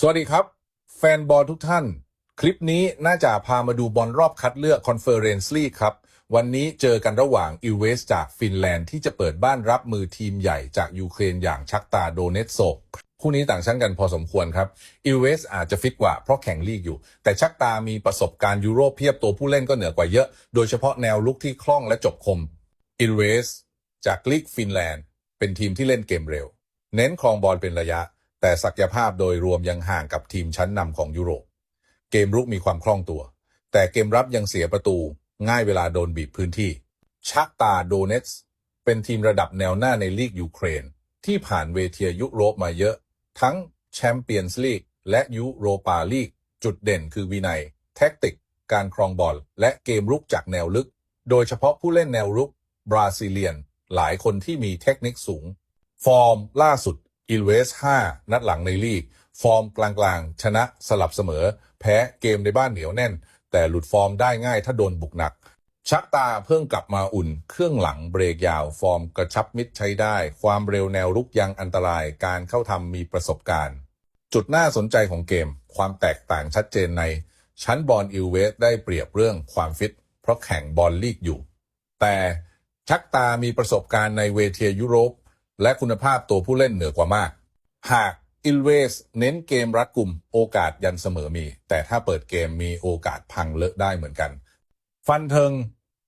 สวัสดีครับ แฟนบอลทุกท่าน คลิปนี้น่าจะพามาดูบอลรอบคัดเลือกคอนเฟอเรนซ์ลีกครับ วันนี้เจอกันระหว่างอิเวสจากฟินแลนด์ที่จะเปิดบ้านรับมือทีมใหญ่จากยูเครนอย่างชักตาโดเนตโซกคู่นี้ต่างชั้นกันพอสมควรครับอิเวสอาจจะฟิตกว่าเพราะแข่งลีกอยู่ แต่ชักตามีประสบการณ์ยูโรเพียบตัวผู้เล่นก็เหนือกว่าเยอะ โดยเฉพาะแนวลุกที่คล่องและจบคมอิเวสจากลีกฟินแลนด์เป็นทีมที่เล่นเกมเร็ว เน้นครองบอลเป็นระยะ แต่ศักยภาพโดยรวมยังห่างกับทีมชั้นนำของยุโรป เกมรุกมีความคล่องตัว แต่เกมรับยังเสียประตู ง่ายเวลาโดนบีบพื้นที่ ชักตาโดเนสเป็นทีมระดับแนวหน้าในลีกยูเครน ที่ผ่านเวทียุโรปมาเยอะ ทั้งแชมเปี้ยนส์ลีกและยุโรปาลีก จุดเด่นคือวินัย แท็กติก การครองบอล และเกมรุกจากแนวลึก โดยเฉพาะผู้เล่นแนวรุกบราซิเลียน หลายคนที่มีเทคนิคสูง ฟอร์มล่าสุด อิลเวส 5 นัดหลังในลีก ฟอร์มกลางๆ ชนะสลับเสมอ แพ้เกมในบ้านเหนียวแน่น แต่หลุดฟอร์มได้ง่ายถ้าโดนบุกหนัก ชักตาเพิ่งกลับมาอุ่น เครื่องหลังเบรกยาว ฟอร์มกระชับมิดใช้ได้ ความเร็วแนวรุกยังอันตรายการเข้าทำมีประสบการณ์ จุดน่าสนใจของเกม ความแตกต่างชัดเจนใน ชั้นบอลอิลเวสได้เปรียบเรื่องความฟิต เพราะแข่งบอลลีกอยู่ แต่ชักตามีประสบการณ์ในเวทียุโรป และคุณภาพตัวผู้เล่นเหนือกว่ามาก หากอิลเวสเน้นเกมรัดกลุ่มโอกาสยันเสมอมี แต่ถ้าเปิดเกมมีโอกาสพังเลอะได้เหมือนกัน ฟันเทิง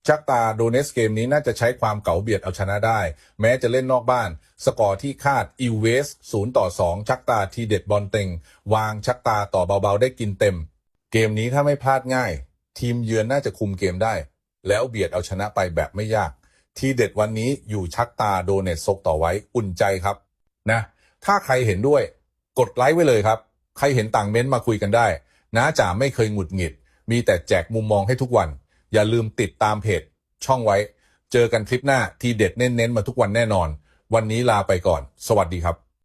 ชักตาโดเนสเกมนี้น่าจะใช้ความเก๋าเบียดเอาชนะได้ แม้จะเล่นนอกบ้าน สกอร์ที่คาดอิลเวส0ต่อ 2 ชักตาทีเด็ดบอลเต็ง วางชักตาต่อเบาๆได้กินเต็ม เกมนี้ถ้าไม่พลาดง่าย ทีมเยือนน่าจะคุมเกมได้ แล้วเบียดเอาชนะไปแบบไม่ยาก ทีเด็ดวันนี้อยู่ชักตาโดเนตซกต่อไว้อุ่นใจครับนะถ้าใครเห็นด้วยกดไลค์ไว้เลยครับ ใครเห็นต่างเม้นต์มาคุยกันได้น้าจ๋าไม่เคยหงุดหงิด มีแต่แจกมุมมองให้ทุกวัน อย่าลืมติดตามเพจ ช่องไว้ เจอกันคลิปหน้าทีเด็ดเน้นๆมาทุกวันแน่นอน วันนี้ลาไปก่อน สวัสดีครับ